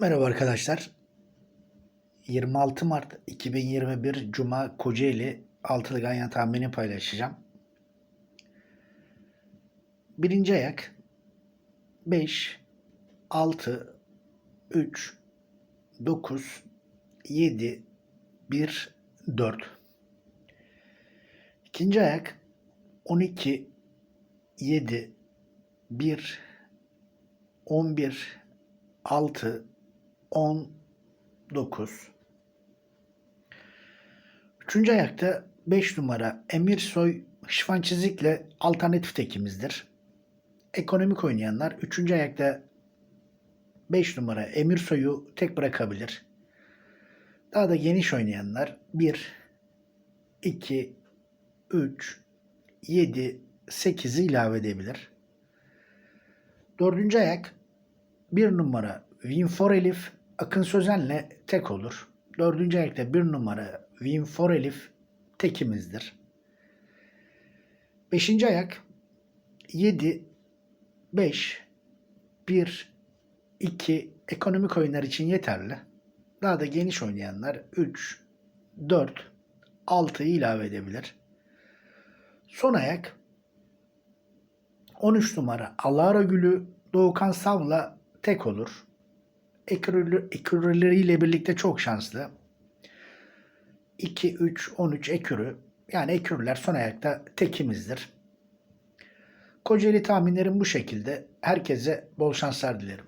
Merhaba arkadaşlar. 26 Mart 2021 Cuma Kocaeli altılı ganyan tahmini paylaşacağım. Birinci ayak 5, 6, 3, 9, 7, 1, 4. İkinci ayak 12, 7, 1, 11, 6, 10, 9. Üçüncü ayakta 5 numara Emirsoy şifan çizikle alternatif tekimizdir. Ekonomik oynayanlar 3. ayakta 5 numara Emirsoy'u tek bırakabilir. Daha da geniş oynayanlar 1, 2, 3, 7, 8'i ilave edebilir. Dördüncü ayak 1 numara Winfor Elif Akın Sözen'le tek olur. Dördüncü ayakta 1 numara Winfor Elif tekimizdir. Beşinci ayak 7, 5, 1, 2 ekonomik oyunlar için yeterli. Daha da geniş oynayanlar 3, 4, 6'yı ilave edebilir. Son ayak 13 numara Alara Gülü Doğukan Sav'la tek olur. Ekürüleriyle birlikte çok şanslı. 2, 3, 13 ekürü. Yani ekürüler son ayakta tekimizdir. Kocaeli tahminlerim bu şekilde. Herkese bol şanslar dilerim.